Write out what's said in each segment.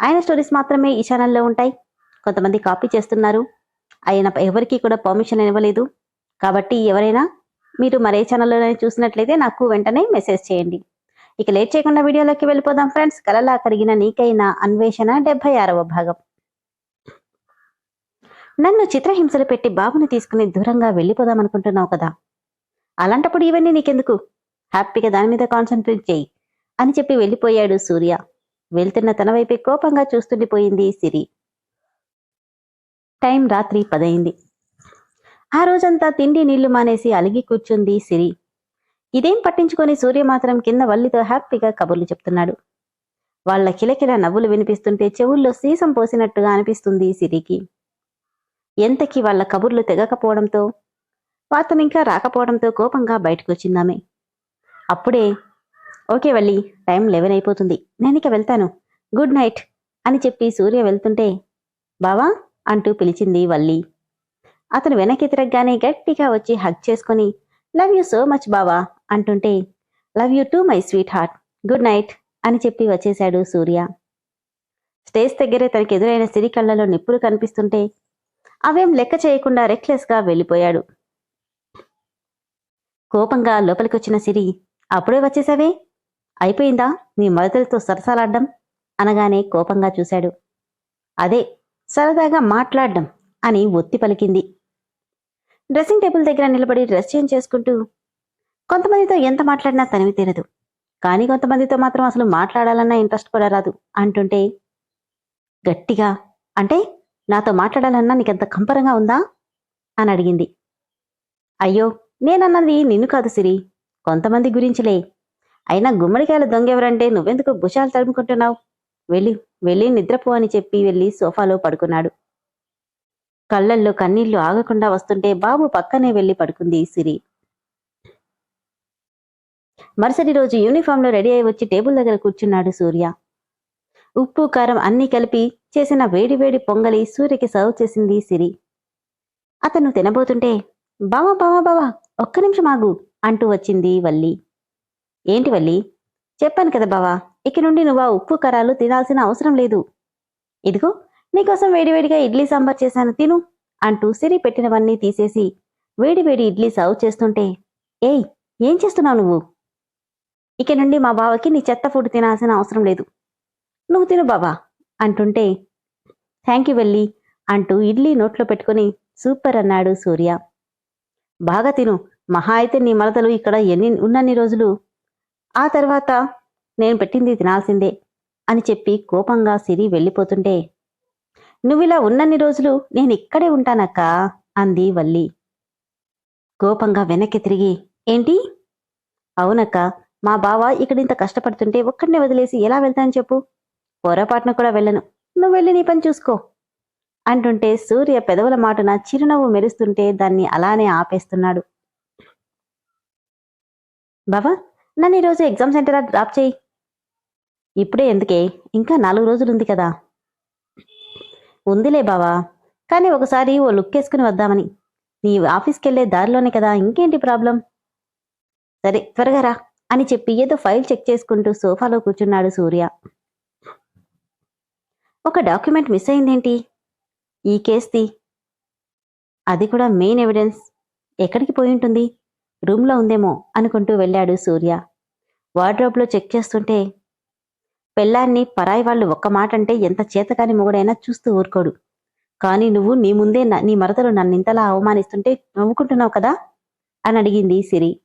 ఆయన స్టోరీస్ మాత్రమే ఈ ఛానల్లో ఉంటాయి. కొంతమంది కాపీ చేస్తున్నారు. ఆయన ఎవరికీ కూడా పర్మిషన్ ఇవ్వలేదు. కాబట్టి ఎవరైనా మీరు మరే ఛానల్లో చూసినట్లయితే నాకు వెంటనే మెసేజ్ చేయండి. ఇక లేట్ చేయకుండా వీడియోలోకి వెళ్ళిపోదాం ఫ్రెండ్స్. కలలా కరిగిన నీకైన అన్వేషణ డెబ్బై ఆరవ భాగం. నన్ను చిత్రహింసలు పెట్టి బాబుని తీసుకుని దూరంగా వెళ్ళిపోదాం అనుకుంటున్నావు కదా. అలాంటప్పుడు ఇవన్నీ నీకెందుకు? హ్యాపీగా దాని మీద కాన్సన్ట్రేట్ చేయి అని చెప్పి వెళ్ళిపోయాడు సూర్య. వెళ్తున్న తన వైపే కోపంగా చూస్తుండిపోయింది సిరి. టైం రాత్రి పదయింది ఆ రోజంతా తిండి నీళ్ళు మానేసి అలిగి కూర్చుంది సిరి. ఇదేం పట్టించుకొని సూర్య మాత్రం కింద వల్లితో హ్యాపీగా కబుర్లు చెప్తున్నాడు. వాళ్ళ కిలకిల నవ్వులు వినిపిస్తుంటే చెవుల్లో సీసం పోసినట్టుగా అనిపిస్తుంది సిరికి. ఎంతకి వాళ్ళ కబుర్లు తెగకపోవడంతో వాతనింకా రాకపోవడంతో కోపంగా బయటకొచ్చిందామె. అప్పుడే ఓకే వల్లి టైం లెవెన్ అయిపోతుంది. నేను ఇక వెళ్తాను. గుడ్ నైట్ అని చెప్పి సూర్య వెళ్తుంటే బావా అంటూ పిలిచింది వల్లి. అతను వెనక్కి తిరగగానే గట్టిగా వచ్చి హగ్ చేసుకొని లవ్ యూ సో మచ్ బావా అంటుంటే love you to my sweetheart good night అని చెప్పి వచ్చేశాడు సూర్య. స్టేజ్ దగ్గరే తనకి ఎదురైన సిరి కళ్ళలో నిప్పులు కనిపిస్తుంటే అవేం లెక్క చేయకుండా రెక్లెస్గా వెళ్ళిపోయాడు. కోపంగా లోపలికొచ్చిన సిరి అప్పుడే వచ్చేసావే? అయిపోయిందా? మీ మరదలతో సరసాలాడ్డం? అనగానే కోపంగా చూశాడు. అదే సరదాగా మాట్లాడ్డం అని ఒత్తి పలికింది. డ్రెస్సింగ్ టేబుల్ దగ్గర నిలబడి డ్రెస్ చేంజ్ చేసుకుంటూ కొంతమందితో ఎంత మాట్లాడినా తనివి తీరదు. కానీ కొంతమందితో మాత్రం అసలు మాట్లాడాలన్నా ఇంట్రెస్ట్ కూడా రాదు అంటుంటే గట్టిగా అంటే నాతో మాట్లాడాలన్నా నీకెంత కంపరంగా ఉందా? అని అడిగింది. అయ్యో నేనన్నది నిన్ను కాదు సిరి. కొంతమంది గురించిలే. అయినా గుమ్మడికాయల దొంగెవరంటే నువ్వెందుకు భుషాలు తడుముకుంటున్నావు వెళ్ళి వెళ్ళి నిద్రపో అని చెప్పి వెళ్ళి సోఫాలో పడుకున్నాడు. కళ్ళల్లో కన్నీళ్ళు ఆగకుండా వస్తుంటే బాబు పక్కనే వెళ్ళి పడుకుంది సిరి. మరుసటి రోజు యూనిఫామ్లో రెడీ అయి వచ్చి టేబుల్ దగ్గర కూర్చున్నాడు సూర్య. ఉప్పు కారం అన్నీ కలిపి చేసిన వేడి వేడి పొంగలి సూర్యకి సర్వ్ చేసింది సిరి. అతను తినబోతుంటే బావా బావా బావా ఒక్క నిమిషం ఆగు అంటూ వచ్చింది వల్లి. ఏంటి వల్లి? చెప్పాను కదా బావా ఇక నుండి నువ్వు ఆ ఉప్పు కరాలు తినాల్సిన అవసరం లేదు. ఇదిగో నీకోసం వేడివేడిగా ఇడ్లీ సాంబార్ చేశాను తిను అంటూ సిరి పెట్టినవన్నీ తీసేసి వేడివేడి ఇడ్లీ సర్వ్ చేస్తుంటే ఏయ్ ఏం చేస్తున్నావు నువ్వు? ఇక నుండి మా బావకి నీ చెత్త ఫుడ్ తినాల్సిన అవసరం లేదు. నువ్వు తిను బావా అంటుంటే థ్యాంక్ యూ వెళ్ళి అంటూ ఇడ్లీ నోట్లో పెట్టుకుని సూపర్ అన్నాడు సూర్య. బాగా తిను మహా అయితే నీ మరదలు ఇక్కడ ఎన్ని ఉన్నన్ని రోజులు ఆ తర్వాత నేను పెట్టింది తినాల్సిందే అని చెప్పి కోపంగా సిరి వెళ్ళిపోతుంటే నువ్విలా ఉన్నన్ని రోజులు నేను ఇక్కడే ఉంటానక్కా అంది వల్లి. కోపంగా వెనక్కి తిరిగి ఏంటి? అవునక్క మా బావ ఇక్కడింత కష్టపడుతుంటే ఒక్కడినే వదిలేసి ఎలా వెళ్తాను చెప్పు. పొరపాటున కూడా వెళ్ళను. నువ్వు వెళ్ళి నీ పని చూసుకో అంటుంటే సూర్య పెదవుల మాటన చిరునవ్వు మెరుస్తుంటే దాన్ని అలానే ఆపేస్తున్నాడు. బావా నన్ను ఈరోజు ఎగ్జామ్ సెంటర్ డ్రాప్ చేయి. ఇప్పుడే ఎందుకే? ఇంకా నాలుగు రోజులుంది కదా. ఉందిలే బావా. కానీ ఒకసారి ఓ లుక్ వేసుకుని వద్దామని. నీ ఆఫీస్కి వెళ్ళే దారిలోనే కదా ఇంకేంటి ప్రాబ్లం సరే త్వరగా రా అని చెప్పి ఏదో ఫైల్ చెక్ చేసుకుంటూ సోఫాలో కూర్చున్నాడు సూర్య. ఒక డాక్యుమెంట్ మిస్ అయిందేంటి? ఈ కేస్ది అది కూడా మెయిన్ ఎవిడెన్స్. ఎక్కడికి పోయి ఉంటుంది? రూమ్లో ఉందేమో అనుకుంటూ వెళ్ళాడు సూర్య. వార్డ్రోబ్లో చెక్ చేస్తుంటే పెళ్ళాన్ని పరాయి వాళ్ళు ఒక్క మాట అంటే ఎంత చేతకాని మొగుడైనా చూస్తూ ఊరుకోడు. కానీ నువ్వు నీ ముందే న- నీ మరదలు నన్నింతలా అవమానిస్తుంటే నవ్వుకుంటున్నావు కదా? అని అడిగింది సిరి.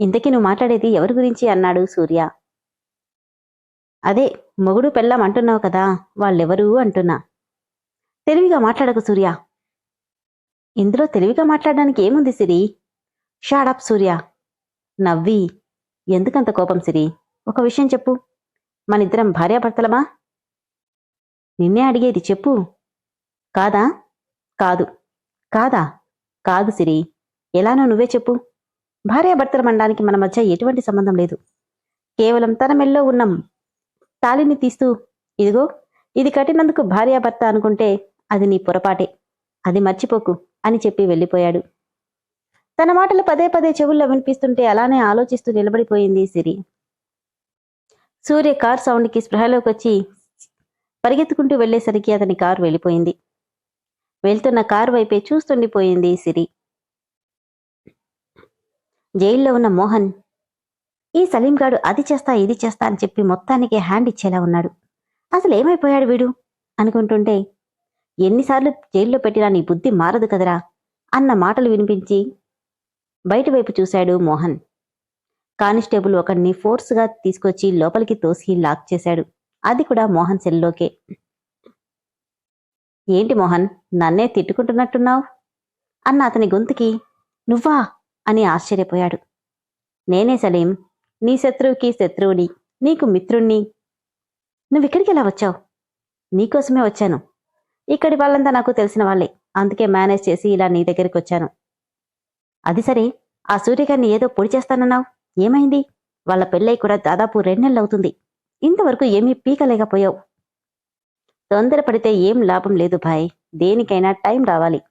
ఇంతకీ నువ్వు మాట్లాడేది ఎవరి గురించి అన్నాడు సూర్య. అదే మొగుడు పెళ్ళం అంటున్నావు కదా వాళ్ళెవరు అంటున్నా. తెలివిగా మాట్లాడకు సూర్య. ఇందులో తెలివిగా మాట్లాడడానికి ఏముంది సిరి? షాడప్ సూర్య. నవ్వి. ఎందుకంత కోపం సిరి? ఒక విషయం చెప్పు. మనిద్దరం భార్యాభర్తలమా? నిన్నే అడిగేది చెప్పు. కాదా? కాదు. కాదా? కాదు సిరి. ఎలానో నువ్వే చెప్పు. భార్యాభర్తల మండానికి మన మధ్య ఎటువంటి సంబంధం లేదు. కేవలం తన మెల్లో ఉన్నాం తాళిని తీస్తూ ఇదిగో ఇది కట్టినందుకు భార్యాభర్త అనుకుంటే అది నీ పొరపాటే. అది మర్చిపోకు అని చెప్పి వెళ్ళిపోయాడు. తన మాటలు పదే పదే చెవుల్లో వినిపిస్తుంటే అలానే ఆలోచిస్తూ నిలబడిపోయింది సిరి. సూర్య కార్ సౌండ్కి స్పృహలోకి వచ్చి పరిగెత్తుకుంటూ వెళ్ళేసరికి అతని కారు వెళ్ళిపోయింది. వెళ్తున్న కారు వైపే చూస్తుండిపోయింది సిరి. జైల్లో ఉన్న మోహన్ ఈ సలీంగాడు అది చేస్తా ఇది చేస్తా అని చెప్పి మొత్తానికి హ్యాండ్ ఇచ్చేలా ఉన్నాడు. అసలు ఏమైపోయాడు వీడు? అనుకుంటుంటే ఎన్నిసార్లు జైల్లో పెట్టినా నీ బుద్ధి మారదు కదరా అన్న మాటలు వినిపించి బయట వైపు చూశాడు మోహన్. కానిస్టేబుల్ ఒకడిని ఫోర్స్గా తీసుకొచ్చి లోపలికి తోసి లాక్ చేశాడు. అది కూడా మోహన్ సెల్లోకే ఏంటి మోహన్ నన్నే తిట్టుకుంటున్నట్టున్నావు? అన్న అతని గొంతుకి నువ్వా? అని ఆశ్చర్యపోయాడు. నేనే సలీం నీ శత్రువుకి శత్రువుని నీకు మిత్రుణ్ణి. నువ్విక్కడికి ఎలా వచ్చావు? నీకోసమే వచ్చాను. ఇక్కడి వాళ్ళంతా నాకు తెలిసిన వాళ్ళే. అందుకే మేనేజ్ చేసి ఇలా నీ దగ్గరికి వచ్చాను. అది సరే. ఆ సూర్యగారిని ఏదో పొడి చేస్తానన్నావు? ఏమైంది? వాళ్ళ పెళ్ళై కూడా దాదాపు అవుతుంది. ఇంతవరకు ఏమీ పీకలేకపోయావు. తొందరపడితే ఏం లాభం లేదు భాయ్. దేనికైనా టైం రావాలి.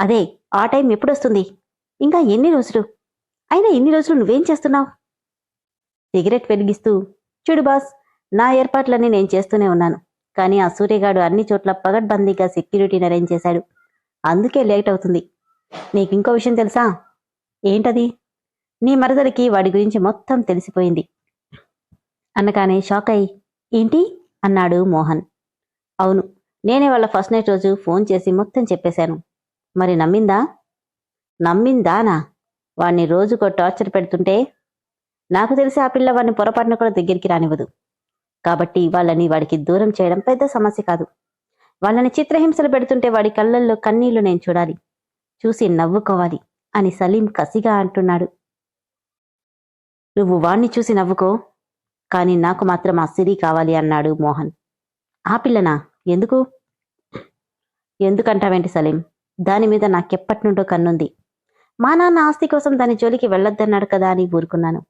అదే ఆ టైం ఎప్పుడొస్తుంది? ఇంకా ఎన్ని రోజులు? అయినా ఎన్ని రోజులు నువ్వేం చేస్తున్నావు? సిగరెట్ వెలిగిస్తూ చూడు బాస్ నా ఏర్పాట్లన్నీ నేను చేస్తూనే ఉన్నాను. కానీ ఆ సూర్యగాడు అన్ని చోట్ల పగడ్బందీగా సెక్యూరిటీని అరేంజ్ చేశాడు. అందుకే లేట్ అవుతుంది. నీకు ఇంకో విషయం తెలుసా? ఏంటది? నీ మరదలికి వాడి గురించి మొత్తం తెలిసిపోయింది. అనగానే షాక్ అయి ఏంటి? అన్నాడు మోహన్. అవును నేనే వాళ్ళ ఫస్ట్ నైట్ రోజు ఫోన్ చేసి మొత్తం చెప్పేశాను. మరి నమ్మిందా? నమ్మిందానా? వాణ్ణి రోజుకో టార్చర్ పెడుతుంటే నాకు తెలిసి ఆ పిల్ల వాడిని పొరపాటున కూడా దగ్గరికి రానివ్వదు. కాబట్టి వాళ్ళని వాడికి దూరం చేయడం పెద్ద సమస్య కాదు. వాళ్ళని చిత్రహింసలు పెడుతుంటే వాడి కళ్ళల్లో కన్నీళ్ళు నేను చూడాలి. చూసి నవ్వుకోవాలి అని సలీం కసిగా అంటున్నాడు. నువ్వు వాణ్ణి చూసి నవ్వుకో కానీ నాకు మాత్రం ఆ సిరి కావాలి అన్నాడు మోహన్. ఆ పిల్లనా? ఎందుకు? ఎందుకంటావేంటి సలీం? దాని మీద నాకెప్పటి నుండో కన్నుంది. మా నాన్న ఆస్తి కోసం దాని జోలికి వెళ్ళొద్దన్నాడు కదా అని ఊరుకున్నాను.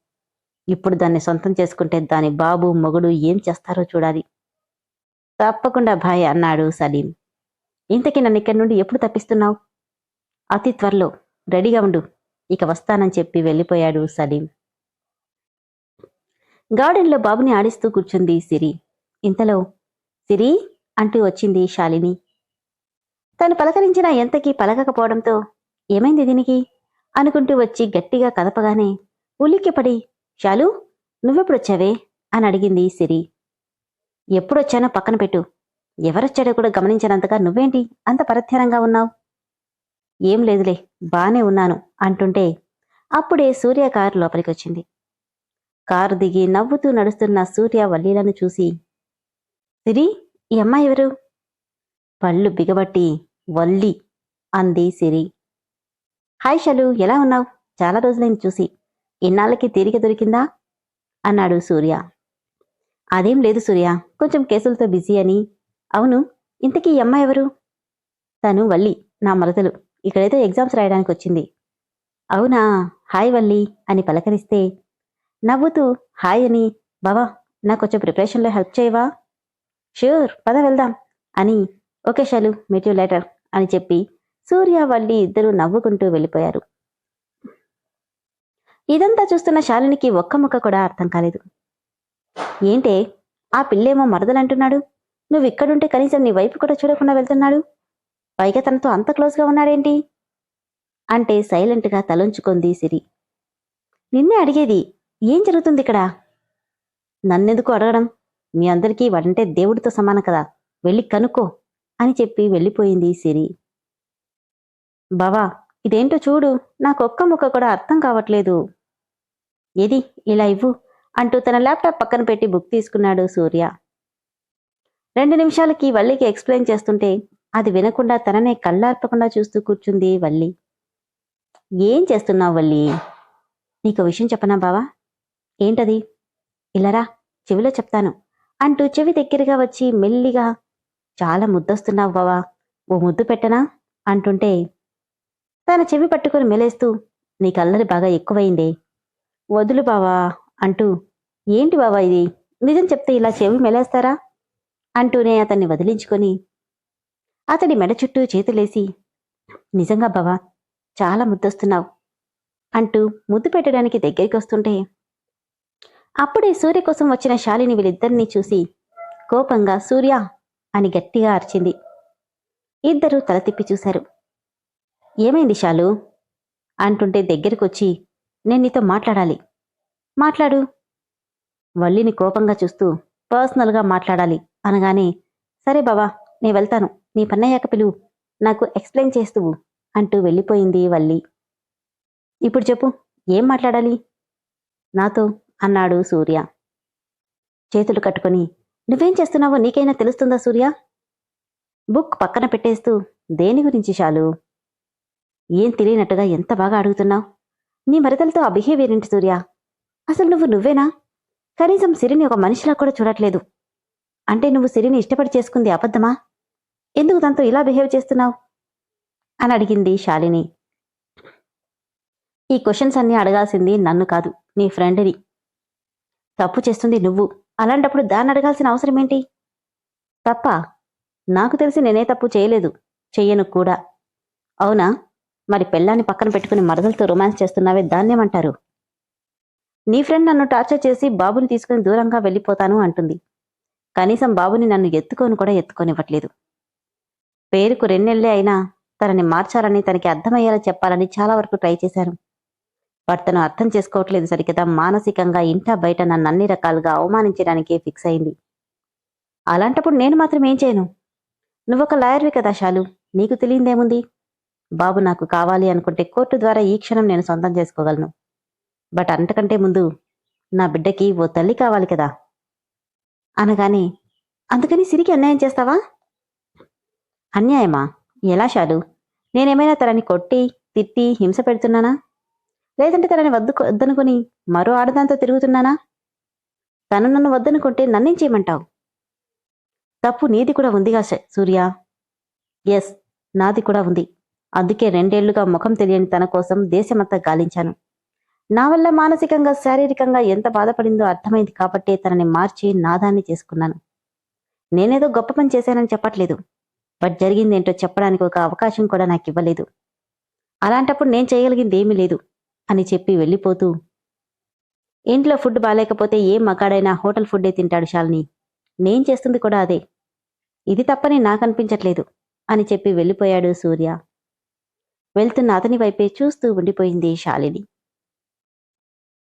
ఇప్పుడు దాన్ని సొంతం చేసుకుంటే దాని బాబు మొగుడు ఏం చేస్తారో చూడాలి. తప్పకుండా భాయ్ అన్నాడు సలీం. ఇంతకీ నన్ను ఇక్కడి నుండి ఎప్పుడు తప్పిస్తున్నావు? అతి త్వరలో రెడీగా ఉండు. ఇక వస్తానని చెప్పి వెళ్ళిపోయాడు సలీం. గార్డెన్లో బాబుని ఆడిస్తూ కూర్చుంది సిరి. ఇంతలో సిరి అంటూ వచ్చింది శాలిని. తను పలకరించినా ఎంతకీ పలకకపోవడంతో ఏమైంది దీనికి? అనుకుంటూ వచ్చి గట్టిగా కదపగానే ఉలిక్కిపడి శాలు నువ్వెప్పుడొచ్చావే? అని అడిగింది సిరి. ఎప్పుడొచ్చానో పక్కన పెట్టు. ఎవరొచ్చాడో కూడా గమనించినంతగా నువ్వేంటి? అంత పరధ్యానంగా ఉన్నావు. ఏం లేదులే బానే ఉన్నాను అంటుంటే అప్పుడే సూర్య కారు లోపలికి వచ్చింది కారు దిగి నవ్వుతూ నడుస్తున్న సూర్య వల్లీలను చూసి సిరి ఈ అమ్మాయి ఎవరు? పళ్ళు బిగబట్టి వల్లి అంది సిరి. హాయ్ షలు ఎలా ఉన్నావు? చాలా రోజులైంది చూసి. ఇన్నాళ్ళకి తీరిక దొరికిందా? అన్నాడు సూర్య. అదేం లేదు సూర్య కొంచెం కేసులతో బిజీ అని. అవును ఇంతకీ ఈ అమ్మాయి ఎవరు? తను వల్లి నా మరదలు. ఇక్కడైతే ఎగ్జామ్స్ రాయడానికి వచ్చింది అవునా? హాయ్ వల్లి అని పలకరిస్తే నవ్వుతూ హాయ్ అని బావా నాకు కొంచెం ప్రిపరేషన్లో హెల్ప్ చేయవా? ష్యూర్ పద వెళ్దాం అని okay Shalu meet you letter అని చెప్పి సూర్య వల్లి ఇద్దరూ నవ్వుకుంటూ వెళ్ళిపోయారు. ఇదంతా చూస్తున్న శాలినికి ఒక్క ముక్క కూడా అర్థం కాలేదు. ఏంటే ఆ పిల్లేమో మరదలంటున్నాడు? నువ్వు ఇక్కడుంటే కనీసం నీ వైపు కూడా చూడకుండా వెళ్తున్నాడు? పైగా తనతో అంత క్లోజ్గా ఉన్నాడేంటి? అంటే సైలెంట్గా తలంచుకుంది సిరి. నిన్నే అడిగేది ఏం జరుగుతుంది ఇక్కడ? నన్నెందుకు అడగడం? మీ అందరికీ వాడంటే దేవుడితో సమానం కదా వెళ్ళి కనుక్కో అని చెప్పి వెళ్ళిపోయింది సిరి. బావా ఇదేంటో చూడు నాకు ఒక్క ముక్క కూడా అర్థం కావట్లేదు. ఏది ఇలా ఇవ్వు అంటూ తన ల్యాప్టాప్ పక్కన పెట్టి బుక్ తీసుకున్నాడు సూర్య. రెండు నిమిషాలకి వల్లికి ఎక్స్ప్లెయిన్ చేస్తుంటే అది వినకుండా తననే కళ్ళార్పకుండా చూస్తూ కూర్చుంది వల్లి. ఏం చేస్తున్నావు వల్లి? నీకు విషయం చెప్పనా బావా? ఏంటది? ఇలారా చెవిలో చెప్తాను అంటూ చెవి దగ్గరగా వచ్చి మెల్లిగా చాలా ముద్దొస్తున్నావు బావా ఓ ముద్దు పెట్టనా? అంటుంటే తన చెవి పట్టుకొని మెలేస్తూ నీ కల్లరి బాగా ఎక్కువైందే. వదులు బావా అంటూ ఏంటి బావా ఇది? నిజం చెప్తే ఇలా చెవి మెలేస్తారా? అంటూనే అతన్ని వదిలించుకొని అతడి మెడ చుట్టూ చేతులేసి నిజంగా బావా చాలా ముద్దొస్తున్నావు అంటూ ముద్దు పెట్టడానికి దగ్గరికి వస్తుంటే అప్పుడే సూర్య కోసం వచ్చిన శాలిని వీళ్ళిద్దరినీ చూసి కోపంగా సూర్య అని గట్టిగా అరిచింది. ఇద్దరూ తల తిప్పి చూశారు. ఏమైంది శాలు? అంటుంటే దగ్గరికొచ్చి నేను నీతో మాట్లాడాలి. మాట్లాడు. వల్లిని కోపంగా చూస్తూ పర్సనల్గా మాట్లాడాలి అనగానే సరే బావా నే వెళ్తాను. నీ పన్నయ్యాక పిలువు. నాకు ఎక్స్ప్లెయిన్ చేస్తువు అంటూ వెళ్ళిపోయింది వల్లి. ఇప్పుడు చెప్పు ఏం మాట్లాడాలి? నాతో అన్నాడు సూర్య. చేతులు కట్టుకొని నువ్వేం చేస్తున్నావో నీకైనా తెలుస్తుందా సూర్య? బుక్ పక్కన పెట్టేస్తూ దేని గురించి చాలు ఏం తెలియనట్టుగా ఎంత బాగా అడుగుతున్నావు? నీ మరదలతో ఆ బిహేవియర్ ఏంటి సూర్య? అసలు నువ్వు నువ్వేనా? కనీసం సిరిని ఒక మనిషిలా కూడా చూడట్లేదు. అంటే నువ్వు సిరిని ఇష్టపడి చేసుకుంది అబద్ధమా? ఎందుకు తనతో ఇలా బిహేవ్ చేస్తున్నావు? అని అడిగింది శాలిని. ఈ క్వశ్చన్స్ అన్నీ అడగాల్సింది నన్ను కాదు నీ ఫ్రెండ్ని. తప్పు చేస్తుంది నువ్వు. అలాంటప్పుడు దాన్ని అడగాల్సిన అవసరం ఏంటి? తప్ప నాకు తెలిసి నేనే తప్పు చేయలేదు. చెయ్యను కూడా. అవునా? మరి పెళ్ళాన్ని పక్కన పెట్టుకుని మరదలతో రొమాన్స్ చేస్తున్నావే దాన్నేమంటారు నీ ఫ్రెండ్ నన్ను టార్చర్ చేసి బాబుని తీసుకుని దూరంగా వెళ్ళిపోతాను అంటుంది. కనీసం బాబుని నన్ను ఎత్తుకొని కూడా ఎత్తుకొనివ్వట్లేదు. పేరుకు రెండెళ్ళే అయినా తనని మార్చాలని తనకి అర్థమయ్యేలా చెప్పాలని చాలా వరకు ట్రై చేశాను. బట్ తను అర్థం చేసుకోవట్లేదు సరికదా మానసికంగా ఇంటా బయట నన్ను అన్ని రకాలుగా అవమానించడానికే ఫిక్స్ అయింది. అలాంటప్పుడు నేను మాత్రం ఏం చేయను? నువ్వొక లాయర్వి కదా షాలు నీకు తెలియందేముంది? బాబు నాకు కావాలి అనుకుంటే కోర్టు ద్వారా ఈ క్షణం నేను సొంతం చేసుకోగలను. బట్ అంతకంటే ముందు నా బిడ్డకి ఓ తల్లి కావాలి కదా. అనగానే అందుకని సిరికి అన్యాయం చేస్తావా? అన్యాయమా? ఎలా షాలు నేనేమైనా తనని కొట్టి తిట్టి హింస పెడుతున్నానా? లేదంటే తనని వద్దు వద్దనుకొని మరో ఆడదాంతో తిరుగుతున్నానా? తను నన్ను వద్దనుకుంటే నన్నేం చేయమంటావు? తప్పు నీది కూడా ఉందిగా సూర్య. ఎస్ నాది కూడా ఉంది. అందుకే రెండేళ్ళుగా ముఖం తెలియని తన కోసం దేశమంతా గాలించాను. నా వల్ల మానసికంగా శారీరకంగా ఎంత బాధపడిందో అర్థమైంది కాబట్టే తనని మార్చి నాదాన్ని చేసుకున్నాను. నేనేదో గొప్ప పని చేశానని చెప్పట్లేదు. బట్ జరిగిందేంటో చెప్పడానికి ఒక అవకాశం కూడా నాకు ఇవ్వలేదు అలాంటప్పుడు నేను చేయగలిగింది ఏమీ లేదు అని చెప్పి వెళ్ళిపోతూ ఇంట్లో ఫుడ్ బాగాలేకపోతే ఏ మగాడైనా హోటల్ ఫుడ్డే తింటాడు శాలిని నేను చేస్తుంది కూడా అదే. ఇది తప్పని నాకనిపించట్లేదు అని చెప్పి వెళ్ళిపోయాడు సూర్య. వెళ్తున్న అతని వైపే చూస్తూ ఉండిపోయింది శాలిని